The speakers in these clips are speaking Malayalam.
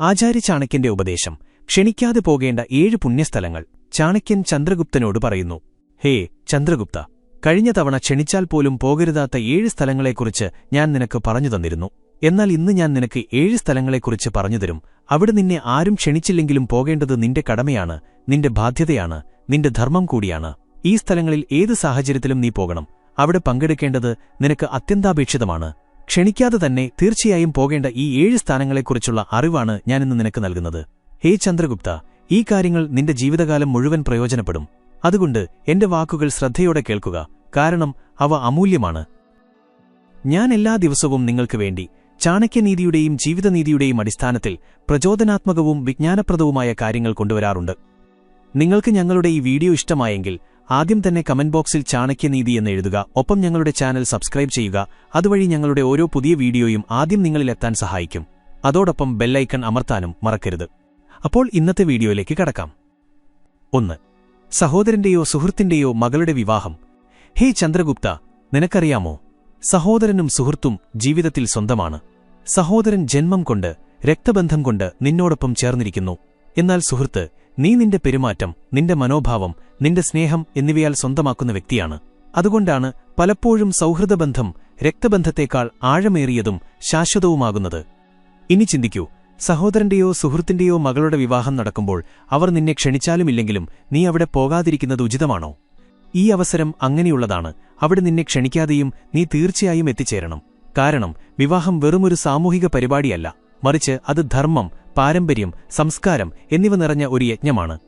ആചാര്യ ചാണക്യന്റെ ഉപദേശം. ക്ഷണിക്കാതെ പോകേണ്ട ഏഴ് പുണ്യസ്ഥലങ്ങൾ. ചാണക്യൻ ചന്ദ്രഗുപ്തനോട് പറയുന്നു ഹേ ചന്ദ്രഗുപ്ത കഴിഞ്ഞ തവണ ക്ഷണിച്ചാൽ പോലും പോകരുതാത്ത ഏഴ് സ്ഥലങ്ങളെക്കുറിച്ച് ഞാൻ നിനക്ക് പറഞ്ഞു തന്നിരുന്നു. എന്നാൽ ഇന്ന് ഞാൻ നിനക്ക് ഏഴ് സ്ഥലങ്ങളെക്കുറിച്ച് പറഞ്ഞുതരും അവിടെ നിന്നെ ആരും ക്ഷണിച്ചില്ലെങ്കിലും പോകേണ്ടത് നിന്റെ കടമയാണ് നിന്റെ ബാധ്യതയാണ് നിന്റെ ധർമ്മം കൂടിയാണ്. ഈ സ്ഥലങ്ങളിൽ ഏത് സാഹചര്യത്തിലും നീ പോകണം. അവിടെ പങ്കെടുക്കേണ്ടത് നിനക്ക് അത്യന്താപേക്ഷിതമാണ്. ക്ഷണിക്കാതെ തന്നെ തീർച്ചയായും പോകേണ്ട ഈ ഏഴ് സ്ഥാനങ്ങളെക്കുറിച്ചുള്ള അറിവാണ് ഞാനിന്ന് നിനക്ക് നൽകുന്നത്. ഹേ ചന്ദ്രഗുപ്ത ഈ കാര്യങ്ങൾ നിന്റെ ജീവിതകാലം മുഴുവൻ പ്രയോജനപ്പെടും. അതുകൊണ്ട് എന്റെ വാക്കുകൾ ശ്രദ്ധയോടെ കേൾക്കുക കാരണം അവ അമൂല്യമാണ്. ഞാൻ എല്ലാ ദിവസവും നിങ്ങൾക്ക് വേണ്ടി ചാണക്യനീതിയുടെയും ജീവിതനീതിയുടെയും അടിസ്ഥാനത്തിൽ പ്രചോദനാത്മകവും വിജ്ഞാനപ്രദവുമായ കാര്യങ്ങൾ കൊണ്ടുവരാറുണ്ട്. നിങ്ങൾക്ക് ഞങ്ങളുടെ ഈ വീഡിയോ ഇഷ്ടമായെങ്കിൽ ആദ്യം തന്നെ കമന്റ് ബോക്സിൽ ചാണക്യനീതി എന്ന് എഴുതുക. ഒപ്പം ഞങ്ങളുടെ ചാനൽ സബ്സ്ക്രൈബ് ചെയ്യുക. അതുവഴി ഞങ്ങളുടെ ഓരോ പുതിയ വീഡിയോയും ആദ്യം നിങ്ങളിലെത്താൻ സഹായിക്കും. അതോടൊപ്പം ബെല്ലൈക്കൺ അമർത്താനും മറക്കരുത്. അപ്പോൾ ഇന്നത്തെ വീഡിയോയിലേക്ക് കടക്കാം. ഒന്ന്. സഹോദരന്റെയോ സുഹൃത്തിന്റെയോ മകളുടെ വിവാഹം. ഹേ ചന്ദ്രഗുപ്ത നിനക്കറിയാമോ? സഹോദരനും സുഹൃത്തും ജീവിതത്തിൽ സ്വന്തമാണ്. സഹോദരൻ ജന്മം കൊണ്ട് രക്തബന്ധം കൊണ്ട് നിന്നോടൊപ്പം ചേർന്നിരിക്കുന്നു. എന്നാൽ സുഹൃത്ത് നീ നിന്റെ പെരുമാറ്റം നിന്റെ മനോഭാവം നിന്റെ സ്നേഹം എന്നിവയാൽ സ്വന്തമാക്കുന്ന വ്യക്തിയാണ്. അതുകൊണ്ടാണ് പലപ്പോഴും സൗഹൃദബന്ധം രക്തബന്ധത്തേക്കാൾ ആഴമേറിയതും ശാശ്വതവുമാകുന്നത്. ഇനി ചിന്തിക്കൂ സഹോദരന്റെയോ സുഹൃത്തിന്റെയോ മകളുടെ വിവാഹം നടക്കുമ്പോൾ അവർ നിന്നെ ക്ഷണിച്ചാലുമില്ലെങ്കിലും നീ അവിടെ പോകാതിരിക്കുന്നത് ഉചിതമാണോ? ഈ അവസരം അങ്ങനെയുള്ളതാണ് അവിടെ നിന്നെ ക്ഷണിക്കാതെയും നീ തീർച്ചയായും എത്തിച്ചേരണം. കാരണം വിവാഹം വെറുമൊരു സാമൂഹിക പരിപാടിയല്ല മറിച്ച് അത് ധർമ്മം പാരമ്പര്യം സംസ്കാരം എന്നിവ നിറഞ്ഞ ഒരു യജ്ഞമാണ്.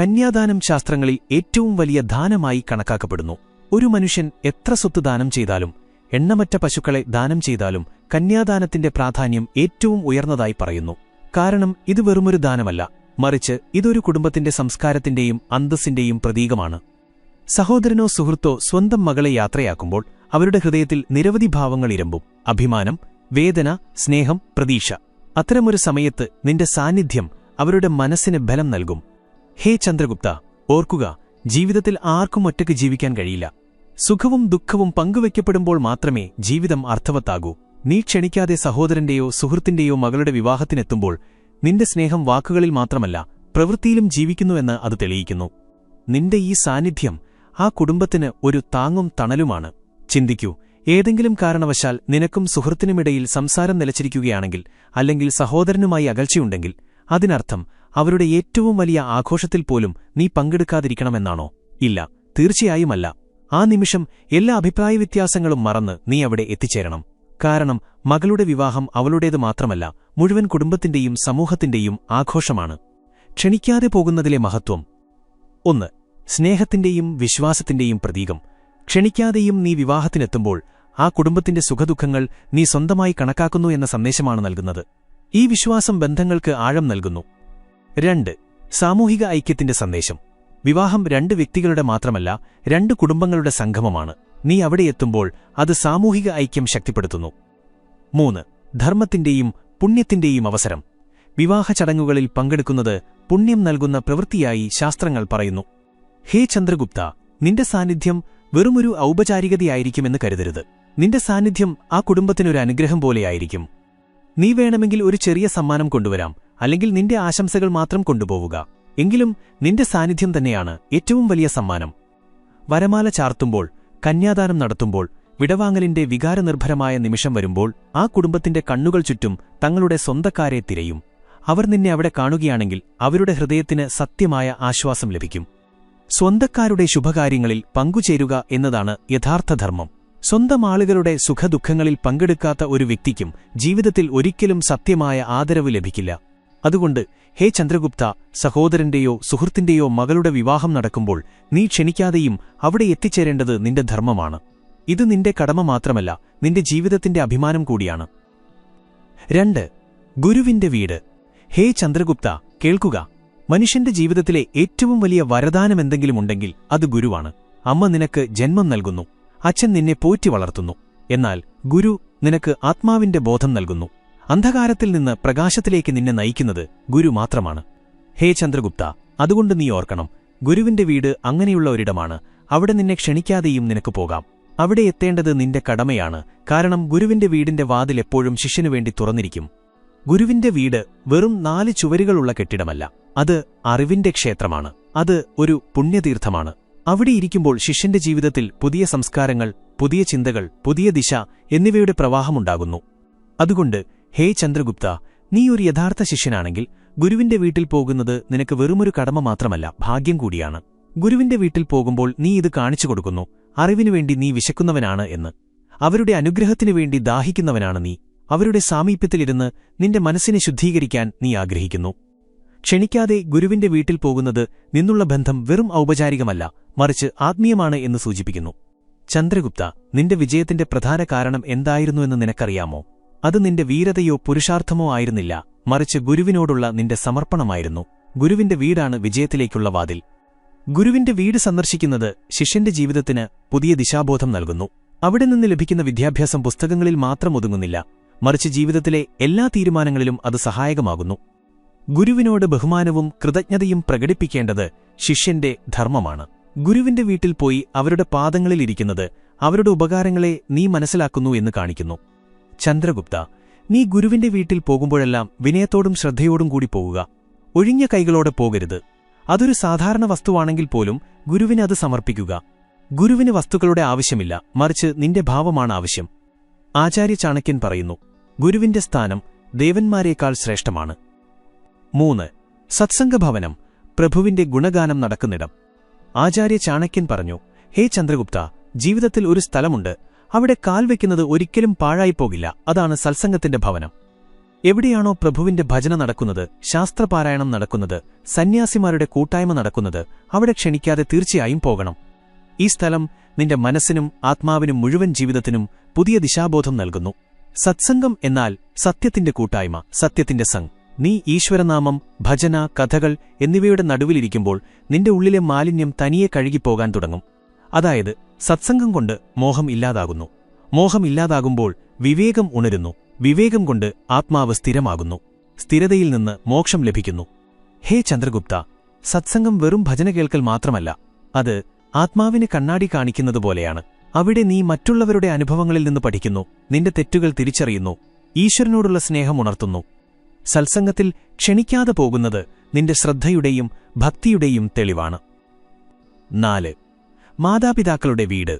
കന്യാദാനം ശാസ്ത്രങ്ങളിൽ ഏറ്റവും വലിയ ദാനമായി കണക്കാക്കപ്പെടുന്നു. ഒരു മനുഷ്യൻ എത്ര സ്വത്ത് ദാനം ചെയ്താലും എണ്ണമറ്റ പശുക്കളെ ദാനം ചെയ്താലും കന്യാദാനത്തിന്റെ പ്രാധാന്യം ഏറ്റവും ഉയർന്നതായി പറയുന്നു. കാരണം ഇത് വെറുമൊരു ദാനമല്ല മറിച്ച് ഇതൊരു കുടുംബത്തിന്റെ സംസ്കാരത്തിന്റെയും അന്തസ്സിന്റെയും പ്രതീകമാണ്. സഹോദരനോ സുഹൃത്തോ സ്വന്തം മകളെ യാത്രയാക്കുമ്പോൾ അവരുടെ ഹൃദയത്തിൽ നിരവധി ഭാവങ്ങൾ ഇരമ്പും. അഭിമാനം വേദന സ്നേഹം പ്രതീക്ഷ. അത്തരമൊരു സമയത്ത് നിന്റെ സാന്നിധ്യം അവരുടെ മനസ്സിന് ബലം നൽകും. ഹേ ചന്ദ്രഗുപ്ത ഓർക്കുക ജീവിതത്തിൽ ആർക്കും ഒറ്റയ്ക്ക് ജീവിക്കാൻ കഴിയില്ല. സുഖവും ദുഃഖവും പങ്കുവയ്ക്കപ്പെടുമ്പോൾ മാത്രമേ ജീവിതം അർത്ഥവത്താകൂ. നീ ക്ഷണിക്കാതെ സഹോദരന്റെയോ സുഹൃത്തിന്റെയോ മകളുടെ വിവാഹത്തിനെത്തുമ്പോൾ നിന്റെ സ്നേഹം വാക്കുകളിൽ മാത്രമല്ല പ്രവൃത്തിയിലും ജീവിക്കുന്നുവെന്ന് അത് തെളിയിക്കുന്നു. നിന്റെ ഈ സാന്നിധ്യം ആ കുടുംബത്തിന് ഒരു താങ്ങും തണലുമാണ്. ചിന്തിക്കൂ ഏതെങ്കിലും കാരണവശാൽ നിനക്കും സുഹൃത്തിനുമിടയിൽ സംസാരം നിലച്ചിരിക്കുകയാണെങ്കിൽ അല്ലെങ്കിൽ സഹോദരനുമായി അകൽച്ചയുണ്ടെങ്കിൽ അതിനർത്ഥം അവരുടെ ഏറ്റവും വലിയ ആഘോഷത്തിൽ പോലും നീ പങ്കെടുക്കാതിരിക്കണമെന്നാണോ? ഇല്ല തീർച്ചയായുമല്ല. ആ നിമിഷം എല്ലാ അഭിപ്രായ വ്യത്യാസങ്ങളും മറന്ന് നീ അവിടെ എത്തിച്ചേരണം. കാരണം മകളുടെ വിവാഹം അവളുടേത് മാത്രമല്ല മുഴുവൻ കുടുംബത്തിന്റെയും സമൂഹത്തിന്റെയും ആഘോഷമാണ്. ക്ഷണിക്കാതെ പോകുന്നതിലെ മഹത്വം. ഒന്ന് സ്നേഹത്തിന്റെയും വിശ്വാസത്തിന്റെയും പ്രതീകം. ക്ഷണിക്കാതെയും നീ വിവാഹത്തിനെത്തുമ്പോൾ ആ കുടുംബത്തിന്റെ സുഖദുഃഖങ്ങൾ നീ സ്വന്തമായി കണക്കാക്കുന്നു എന്ന സന്ദേശമാണ് നൽകുന്നത്. ഈ വിശ്വാസം ബന്ധങ്ങൾക്ക് ആഴം നൽകുന്നു. രണ്ട് സാമൂഹിക ഐക്യത്തിന്റെ സന്ദേശം. വിവാഹം രണ്ട് വ്യക്തികളുടെ മാത്രമല്ല രണ്ട് കുടുംബങ്ങളുടെ സംഗമമാണ്. നീ അവിടെ എത്തുമ്പോൾ അത് സാമൂഹിക ഐക്യം ശക്തിപ്പെടുത്തുന്നു. മൂന്ന് ധർമ്മത്തിന്റെയും പുണ്യത്തിന്റെയും അവസരം. വിവാഹ ചടങ്ങുകളിൽ പങ്കെടുക്കുന്നത് പുണ്യം നൽകുന്ന പ്രവൃത്തിയായി ശാസ്ത്രങ്ങൾ പറയുന്നു. ഹേ ചന്ദ്രഗുപ്ത നിന്റെ സാന്നിധ്യം വെറുമൊരു ഔപചാരികതയായിരിക്കുമെന്ന് കരുതരുത്. നിന്റെ സാന്നിധ്യം ആ കുടുംബത്തിനൊരു അനുഗ്രഹം പോലെയായിരിക്കും. നീ വേണമെങ്കിൽ ഒരു ചെറിയ സമ്മാനം കൊണ്ടുവരാം അല്ലെങ്കിൽ നിന്റെ ആശംസകൾ മാത്രം കൊണ്ടുപോവുക. എങ്കിലും നിന്റെ സാന്നിധ്യം തന്നെയാണ് ഏറ്റവും വലിയ സമ്മാനം. വരമാല ചാർത്തുമ്പോൾ കന്യാദാനം നടത്തുമ്പോൾ വിടവാങ്ങലിന്റെ വികാരനിർഭരമായ നിമിഷം വരുമ്പോൾ ആ കുടുംബത്തിന്റെ കണ്ണുകൾ ചുറ്റും തങ്ങളുടെ സ്വന്തക്കാരെ തിരയും. അവർ നിന്നെ അവിടെ കാണുകയാണെങ്കിൽ അവരുടെ ഹൃദയത്തിന് സത്യമായ ആശ്വാസം ലഭിക്കും. സ്വന്തക്കാരുടെ ശുഭകാര്യങ്ങളിൽ പങ്കുചേരുക എന്നതാണ് യഥാർത്ഥ ധർമ്മം സ്വന്തം ആളുകളുടെ സുഖദുഃഖങ്ങളിൽ പങ്കെടുക്കാത്ത ഒരു വ്യക്തിക്കും ജീവിതത്തിൽ ഒരിക്കലും സത്യമായ ആദരവ് ലഭിക്കില്ല. അതുകൊണ്ട് ഹേ ചന്ദ്രഗുപ്ത സഹോദരന്റെയോ സുഹൃത്തിന്റെയോ മകളുടെ വിവാഹം നടക്കുമ്പോൾ നീ ക്ഷണിക്കാതെയും അവിടെ എത്തിച്ചേരേണ്ടത് നിന്റെ ധർമ്മമാണ്. ഇത് നിന്റെ കടമ മാത്രമല്ല നിന്റെ ജീവിതത്തിന്റെ അഭിമാനം കൂടിയാണ്. രണ്ട് ഗുരുവിന്റെ വീട്. ഹേ ചന്ദ്രഗുപ്ത കേൾക്കുക. മനുഷ്യന്റെ ജീവിതത്തിലെ ഏറ്റവും വലിയ വരദാനം എന്തെങ്കിലും ഉണ്ടെങ്കിൽ അത് ഗുരുവാണ്. അമ്മ നിനക്ക് ജന്മം നൽകുന്നു. അച്ഛൻ നിന്നെ പോറ്റി വളർത്തുന്നു. എന്നാൽ ഗുരു നിനക്ക് ആത്മാവിന്റെ ബോധം നൽകുന്നു. അന്ധകാരത്തിൽ നിന്ന് പ്രകാശത്തിലേക്ക് നിന്നെ നയിക്കുന്നത് ഗുരു മാത്രമാണ്. ഹേ ചന്ദ്രഗുപ്ത അതുകൊണ്ട് നീ ഓർക്കണം ഗുരുവിന്റെ വീട് അങ്ങനെയുള്ള ഒരിടമാണ്. അവിടെ നിന്നെ ക്ഷണിക്കാതെയും നിനക്ക് പോകാം. അവിടെ എത്തേണ്ടത് നിന്റെ കടമയാണ്. കാരണം ഗുരുവിന്റെ വീടിന്റെ വാതിൽ എപ്പോഴും ശിഷ്യനുവേണ്ടി തുറന്നിരിക്കും. ഗുരുവിന്റെ വീട് വെറും നാല് ചുവരുകളുള്ള കെട്ടിടമല്ല. അത് അറിവിന്റെ ക്ഷേത്രമാണ്. അത് ഒരു പുണ്യതീർത്ഥമാണ്. അവിടെ ഇരിക്കുമ്പോൾ ശിഷ്യന്റെ ജീവിതത്തിൽ പുതിയ സംസ്കാരങ്ങൾ പുതിയ ചിന്തകൾ പുതിയ ദിശ എന്നിവയുടെ പ്രവാഹമുണ്ടാകുന്നു. അതുകൊണ്ട് ഹേ ചന്ദ്രഗുപ്ത നീ ഒരു യഥാർത്ഥ ശിഷ്യനാണെങ്കിൽ ഗുരുവിന്റെ വീട്ടിൽ പോകുന്നത് നിനക്ക് വെറുമൊരു കടമ മാത്രമല്ല ഭാഗ്യം കൂടിയാണ്. ഗുരുവിന്റെ വീട്ടിൽ പോകുമ്പോൾ നീ ഇത് കാണിച്ചു കൊടുക്കുന്നു അറിവിനുവേണ്ടി നീ വിശക്കുന്നവനാണ് എന്ന്. അവരുടെ അനുഗ്രഹത്തിനു വേണ്ടി ദാഹിക്കുന്നവനാണ് നീ. അവരുടെ സാമീപ്യത്തിലിരുന്ന് നിന്റെ മനസ്സിനെ ശുദ്ധീകരിക്കാൻ നീ ആഗ്രഹിക്കുന്നു. ക്ഷണിക്കാതെ ഗുരുവിന്റെ വീട്ടിൽ പോകുന്നത് നിന്നുള്ള ബന്ധം വെറും ഔപചാരികമല്ല മറിച്ച് ആത്മീയമാണ് എന്ന് സൂചിപ്പിക്കുന്നു. ചന്ദ്രഗുപ്ത നിന്റെ വിജയത്തിന്റെ പ്രധാന കാരണം എന്തായിരുന്നുവെന്ന് നിനക്കറിയാമോ? അത് നിന്റെ വീരതയോ പുരുഷാർത്ഥമോ ആയിരുന്നില്ല മറിച്ച് ഗുരുവിനോടുള്ള നിന്റെ സമർപ്പണമായിരുന്നു. ഗുരുവിന്റെ വീടാണ് വിജയത്തിലേക്കുള്ള വാതിൽ. ഗുരുവിന്റെ വീട് സന്ദർശിക്കുന്നത് ശിഷ്യന്റെ ജീവിതത്തിന് പുതിയ ദിശാബോധം നൽകുന്നു. അവിടെ നിന്ന് ലഭിക്കുന്ന വിദ്യാഭ്യാസം പുസ്തകങ്ങളിൽ മാത്രം ഒതുങ്ങുന്നില്ല മറിച്ച് ജീവിതത്തിലെ എല്ലാ തീരുമാനങ്ങളിലും അത് സഹായകമാകുന്നു. ഗുരുവിനോട് ബഹുമാനവും കൃതജ്ഞതയും പ്രകടിപ്പിക്കേണ്ടത് ശിഷ്യന്റെ ധർമ്മമാണ്. ഗുരുവിന്റെ വീട്ടിൽ പോയി അവരുടെ പാദങ്ങളിലിരിക്കുന്നത് അവരുടെ ഉപകാരങ്ങളെ നീ മനസ്സിലാക്കുന്നു എന്ന് കാണിക്കുന്നു. ചന്ദ്രഗുപ്ത നീ ഗുരുവിന്റെ വീട്ടിൽ പോകുമ്പോഴെല്ലാം വിനയത്തോടും ശ്രദ്ധയോടും കൂടി പോവുക. ഒഴിഞ്ഞ കൈകളോടെ പോകരുത്. അതൊരു സാധാരണ വസ്തുവാണെങ്കിൽ പോലും ഗുരുവിന് അത് സമർപ്പിക്കുക. ഗുരുവിന് വസ്തുക്കളുടെ ആവശ്യമില്ല മറിച്ച് നിന്റെ ഭാവമാണ് ആവശ്യം. ആചാര്യ ചാണക്യൻ പറയുന്നു ഗുരുവിന്റെ സ്ഥാനം ദേവന്മാരേക്കാൾ ശ്രേഷ്ഠമാണ്. മൂന്ന്. സത്സംഗഭവനം. പ്രഭുവിന്റെ ഗുണഗാനം നടക്കുന്നിടം. ആചാര്യ ചാണക്യൻ പറഞ്ഞു ഹേ ചന്ദ്രഗുപ്ത ജീവിതത്തിൽ ഒരു സ്ഥലമുണ്ട്. അവിടെ കാൽ വയ്ക്കുന്നത് ഒരിക്കലും പാഴായിപ്പോകില്ല. അതാണ് സത്സംഗത്തിന്റെ ഭവനം. എവിടെയാണോ പ്രഭുവിന്റെ ഭജന നടക്കുന്നത് ശാസ്ത്രപാരായണം നടക്കുന്നത് സന്യാസിമാരുടെ കൂട്ടായ്മ നടക്കുന്നത് അവിടെ ക്ഷണിക്കാതെ തീർച്ചയായും പോകണം. ഈ സ്ഥലം നിന്റെ മനസ്സിനും ആത്മാവിനും മുഴുവൻ ജീവിതത്തിനും പുതിയ ദിശാബോധം നൽകുന്നു. സത്സംഗം എന്നാൽ സത്യത്തിന്റെ കൂട്ടായ്മ സത്യത്തിന്റെ സംഘ്. നീ ഈശ്വരനാമം ഭജന കഥകൾ എന്നിവയുടെ നടുവിലിരിക്കുമ്പോൾ നിന്റെ ഉള്ളിലെ മാലിന്യം തനിയെ കഴുകിപ്പോകാൻ തുടങ്ങും. അതായത് സത്സംഗം കൊണ്ട് മോഹം ഇല്ലാതാകുന്നു. മോഹം ഇല്ലാതാകുമ്പോൾ വിവേകം ഉണരുന്നു. വിവേകം കൊണ്ട് ആത്മാവ് സ്ഥിരമാകുന്നു. സ്ഥിരതയിൽ നിന്ന് മോക്ഷം ലഭിക്കുന്നു. ഹേ ചന്ദ്രഗുപ്ത സത്സംഗം വെറും ഭജന കേൾക്കൽ മാത്രമല്ല. അത് ആത്മാവിന് കണ്ണാടി കാണിക്കുന്നതുപോലെയാണ് അവിടെ നീ മറ്റുള്ളവരുടെ അനുഭവങ്ങളിൽ നിന്ന് പഠിക്കുന്നു. നിന്റെ തെറ്റുകൾ തിരിച്ചറിയുന്നു. ഈശ്വരനോടുള്ള സ്നേഹം ഉണർത്തുന്നു. സത്സംഗത്തിൽ ക്ഷണിക്കാതെ പോകുന്നത് നിന്റെ ശ്രദ്ധയുടെയും ഭക്തിയുടെയും തെളിവാണ്. നാല്. മാതാപിതാക്കളുടെ വീട്.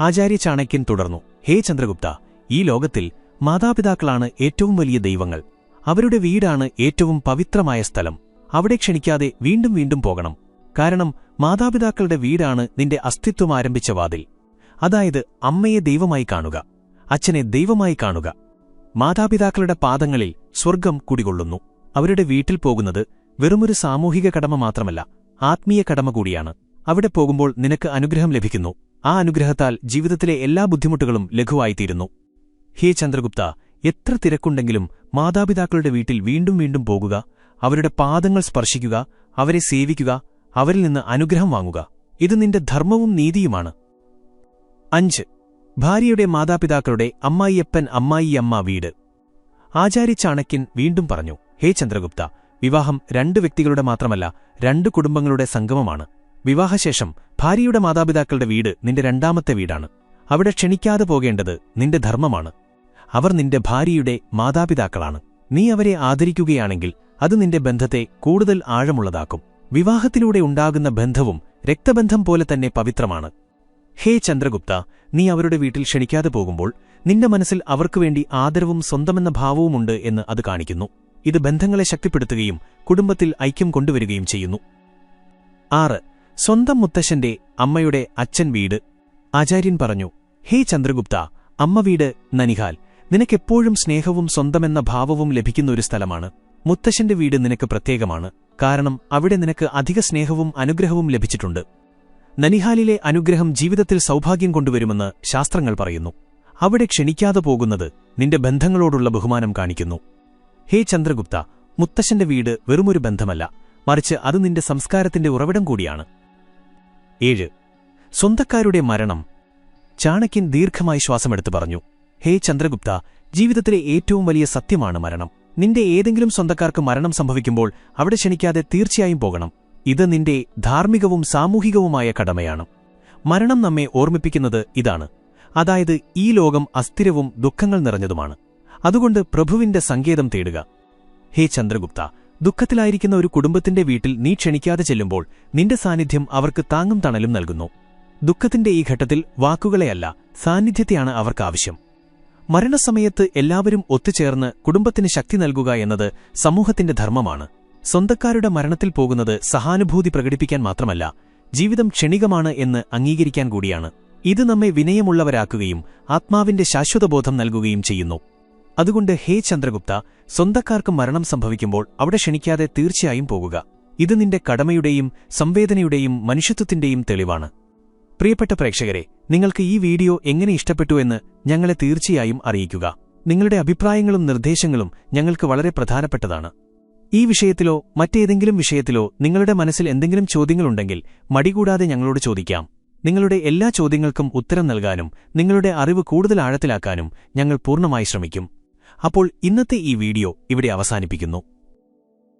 ആചാര്യ ചാണക്യൻ തുടർന്നു. ഹേ ചന്ദ്രഗുപ്ത ഈ ലോകത്തിൽ മാതാപിതാക്കളാണ് ഏറ്റവും വലിയ ദൈവങ്ങൾ. അവരുടെ വീടാണ് ഏറ്റവും പവിത്രമായ സ്ഥലം. അവിടെ ക്ഷണിക്കാതെ വീണ്ടും വീണ്ടും പോകണം. കാരണം മാതാപിതാക്കളുടെ വീടാണ് നിന്റെ അസ്തിത്വം ആരംഭിച്ച വാതിൽ. അതായത് അമ്മയെ ദൈവമായി കാണുക. അച്ഛനെ ദൈവമായി കാണുക. മാതാപിതാക്കളുടെ പാദങ്ങളിൽ സ്വർഗം കുടികൊള്ളുന്നു. അവരുടെ വീട്ടിൽ പോകുന്നത് വെറുമൊരു സാമൂഹിക കടമ മാത്രമല്ല ആത്മീയ കടമ കൂടിയാണ്. അവിടെ പോകുമ്പോൾ നിനക്ക് അനുഗ്രഹം ലഭിക്കുന്നു. ആ അനുഗ്രഹത്താൽ ജീവിതത്തിലെ എല്ലാ ബുദ്ധിമുട്ടുകളും ലഘുവായിത്തീരുന്നു. ഹേ ചന്ദ്രഗുപ്ത എത്ര തിരക്കുണ്ടെങ്കിലും മാതാപിതാക്കളുടെ വീട്ടിൽ വീണ്ടും വീണ്ടും പോകുക അവരുടെ പാദങ്ങൾ സ്പർശിക്കുക അവരെ സേവിക്കുക അവരിൽ നിന്ന് അനുഗ്രഹം വാങ്ങുക. ഇത് നിന്റെ ധർമ്മവും നീതിയുമാണ്. അഞ്ച് ഭാര്യയുടെ മാതാപിതാക്കളുടെ അമ്മായിയപ്പൻ അമ്മായിയമ്മ വീട്. ആചാര്യ ചാണക്യൻ വീണ്ടും പറഞ്ഞു ഹേ ചന്ദ്രഗുപ്ത വിവാഹം രണ്ട് വ്യക്തികളുടെ മാത്രമല്ല രണ്ട് കുടുംബങ്ങളുടെ സംഗമമാണ്. വിവാഹശേഷം ഭാര്യയുടെ മാതാപിതാക്കളുടെ വീട് നിന്റെ രണ്ടാമത്തെ വീടാണ്. അവിടെ ക്ഷണിക്കാതെ പോകേണ്ടത് നിന്റെ ധർമ്മമാണ്. അവർ നിന്റെ ഭാര്യയുടെ മാതാപിതാക്കളാണ്. നീ അവരെ ആദരിക്കുകയാണെങ്കിൽ അത് നിന്റെ ബന്ധത്തെ കൂടുതൽ ആഴമുള്ളതാക്കും. വിവാഹത്തിലൂടെ ഉണ്ടാകുന്ന ബന്ധവും രക്തബന്ധം പോലെ തന്നെ പവിത്രമാണ്. ഹേ ചന്ദ്രഗുപ്ത നീ അവരുടെ വീട്ടിൽ ക്ഷണിക്കാതെ പോകുമ്പോൾ നിന്റെ മനസ്സിൽ അവർക്കുവേണ്ടി ആദരവും സ്വന്തമെന്ന ഭാവവുമുണ്ട് എന്ന് അത് കാണിക്കുന്നു. ഇത് ബന്ധങ്ങളെ ശക്തിപ്പെടുത്തുകയും കുടുംബത്തിൽ ഐക്യം കൊണ്ടുവരികയും ചെയ്യുന്നു. ആറ്. സ്വന്തം മുത്തശ്ശന്റെ അമ്മയുടെ അച്ഛൻ വീട്. ആചാര്യൻ പറഞ്ഞു ഹേ ചന്ദ്രഗുപ്ത അമ്മ വീട് നനിഹാൽ. നിനക്കെപ്പോഴും സ്നേഹവും സ്വന്തമെന്ന ഭാവവും ലഭിക്കുന്ന ഒരു സ്ഥലമാണ്. മുത്തശ്ശന്റെ വീട് നിനക്ക് പ്രത്യേകമാണ്. കാരണം അവിടെ നിനക്ക് അധിക സ്നേഹവും അനുഗ്രഹവും ലഭിച്ചിട്ടുണ്ട്. നനിഹാലിലെ അനുഗ്രഹം ജീവിതത്തിൽ സൗഭാഗ്യം കൊണ്ടുവരുമെന്ന് ശാസ്ത്രങ്ങൾ പറയുന്നു. അവിടെ ക്ഷണിക്കാതെ പോകുന്നത് നിന്റെ ബന്ധങ്ങളോടുള്ള ബഹുമാനം കാണിക്കുന്നു. ഹേ ചന്ദ്രഗുപ്ത മുത്തശ്ശന്റെ വീട് വെറുമൊരു ബന്ധമല്ല മറിച്ച് അത് നിന്റെ സംസ്കാരത്തിന്റെ ഉറവിടം കൂടിയാണ്. ഏഴ്. സ്വന്തക്കാരുടെ മരണം. ചാണക്യൻ ദീർഘമായി ശ്വാസമെടുത്ത് പറഞ്ഞു ഹേ ചന്ദ്രഗുപ്ത ജീവിതത്തിലെ ഏറ്റവും വലിയ സത്യമാണ് മരണം. നിന്റെ ഏതെങ്കിലും സ്വന്തക്കാർക്ക് മരണം സംഭവിക്കുമ്പോൾ അവിടെ ക്ഷണിക്കാതെ തീർച്ചയായും പോകണം. ഇത് നിന്റെ ധാർമ്മികവും സാമൂഹികവുമായ കടമയാണ്. മരണം നമ്മെ ഓർമ്മിപ്പിക്കുന്നത് ഇതാണ്. അതായത് ഈ ലോകം അസ്ഥിരവും ദുഃഖങ്ങൾ നിറഞ്ഞതുമാണ്. അതുകൊണ്ട് പ്രഭുവിന്റെ സങ്കേതം തേടുക. ഹേ ചന്ദ്രഗുപ്ത ദുഃഖത്തിലായിരിക്കുന്ന ഒരു കുടുംബത്തിന്റെ വീട്ടിൽ നീ ക്ഷണിക്കാതെ ചെല്ലുമ്പോൾ നിന്റെ സാന്നിധ്യം അവർക്ക് താങ്ങും തണലും നൽകുന്നു. ദുഃഖത്തിന്റെ ഈ ഘട്ടത്തിൽ വാക്കുകളെയല്ല സാന്നിധ്യത്തെയാണ് അവർക്കാവശ്യം മരണസമയത്ത് എല്ലാവരും ഒത്തുചേർന്ന് കുടുംബത്തിന് ശക്തി നൽകുക എന്നത് സമൂഹത്തിന്റെ ധർമ്മമാണ്. സ്വന്തക്കാരുടെ മരണത്തിൽ പോകുന്നത് സഹാനുഭൂതി പ്രകടിപ്പിക്കാൻ മാത്രമല്ല ജീവിതം ക്ഷണികമാണ് എന്ന് അംഗീകരിക്കാൻ കൂടിയാണ്. ഇത് നമ്മെ വിനയമുള്ളവരാക്കുകയും ആത്മാവിന്റെ ശാശ്വതബോധം നൽകുകയും ചെയ്യുന്നു. അതുകൊണ്ട് ഹേ ചന്ദ്രഗുപ്ത സ്വന്തക്കാർക്ക് മരണം സംഭവിക്കുമ്പോൾ അവിടെ ക്ഷണിക്കാതെ തീർച്ചയായും പോകുക. ഇത് നിന്റെ കടമയുടെയും സംവേദനയുടെയും മനുഷ്യത്വത്തിന്റെയും തെളിവാണ്. പ്രിയപ്പെട്ട പ്രേക്ഷകരെ നിങ്ങൾക്ക് ഈ വീഡിയോ എങ്ങനെ ഇഷ്ടപ്പെട്ടു എന്ന് ഞങ്ങളെ തീർച്ചയായും അറിയിക്കുക. നിങ്ങളുടെ അഭിപ്രായങ്ങളും നിർദ്ദേശങ്ങളും ഞങ്ങൾക്ക് വളരെ പ്രധാനപ്പെട്ടതാണ്. ഈ വിഷയത്തിലോ മറ്റേതെങ്കിലും വിഷയത്തിലോ നിങ്ങളുടെ മനസ്സിൽ എന്തെങ്കിലും ചോദ്യങ്ങളുണ്ടെങ്കിൽ മടികൂടാതെ ഞങ്ങളോട് ചോദിക്കാം. നിങ്ങളുടെ എല്ലാ ചോദ്യങ്ങൾക്കും ഉത്തരം നൽകാനും നിങ്ങളുടെ അറിവ് കൂടുതൽ ആഴത്തിലാക്കാനും ഞങ്ങൾ പൂർണമായി ശ്രമിക്കും. അപ്പോൾ ഇന്നത്തെ ഈ വീഡിയോ ഇവിടെ അവസാനിപ്പിക്കുന്നു.